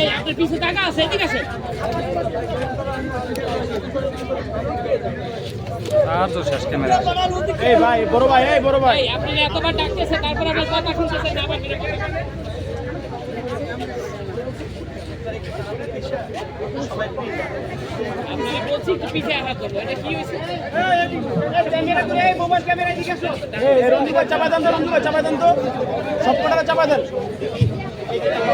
এই আপনার পিছে টাকা আছে এদিকে আছে? আর তো শেষ ক্যামেরা। এই ভাই বড় ভাই এই বড় ভাই। এতবার ডাকতেছে তারপর আপনার কথা শুনতেছেন না আবার ফিরে কথা বলেন। আপনারা বলছি একটু পিছে আঘাত করব এটা কি হয়েছে? এই রঞ্জু ভাই চাপা দেন তো চাপা দেন তো। সব কটাকে চাপা দেন।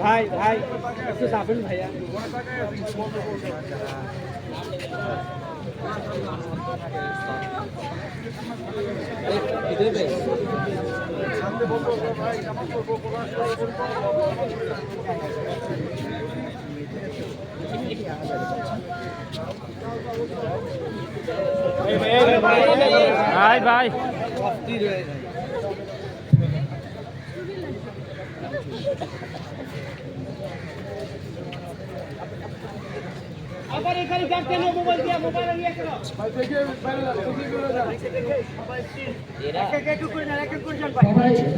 ভাই। ভাই একটু যাবেন ভাইয়া। ভাই, ভাই, ভাই। ভাই ভাই আবার এখানে যান কেন মোবাইল দিয়া মোবাইল নিয়ে কেন সবাই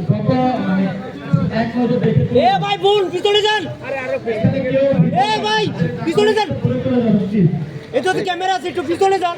গত মানে এক নজর দেখেছে এ ভাই বোন পিছনে যান। এ ভাই পিছনে যান। করে এটা তো ক্যামেরা আছে একটু পিছনে যান।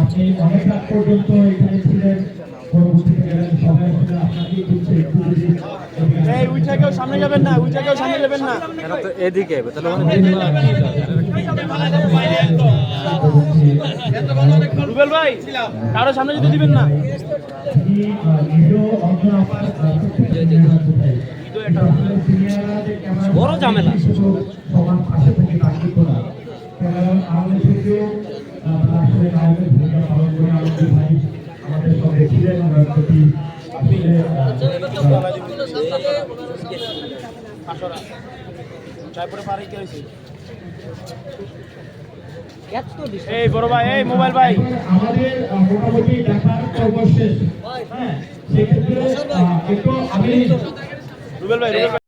আপনি অনেক রাত পর্যন্ত এখানে ছিলেন। পরবর্তীতে গেলেন সবাই আসলে আপনাকেই খুঁজছে একটু যদি এই উইটা সামনে যাবেন না সামনে যাবেন না। এরা তো এদিকে তাহলে রুবেল ভাই কারও সামনে যেতে দিবেন না। বড় ঝামেলা। সবার পাশে থেকে তাকিয়ে করা কারণ আমাদের থেকেও আহ, আসলে ভূমিকা পালন করে আমাদের ভাই আমাদের সঙ্গে ছিলেন ওনার প্রতি আসলে কি হয়েছে এই বড় ভাই এই মোবাইল ভাই। আমাদের মোটামুটি দেখার পর্ব শেষ হ্যাঁ সেক্ষেত্রে একটু আমি রুবেল ভাই।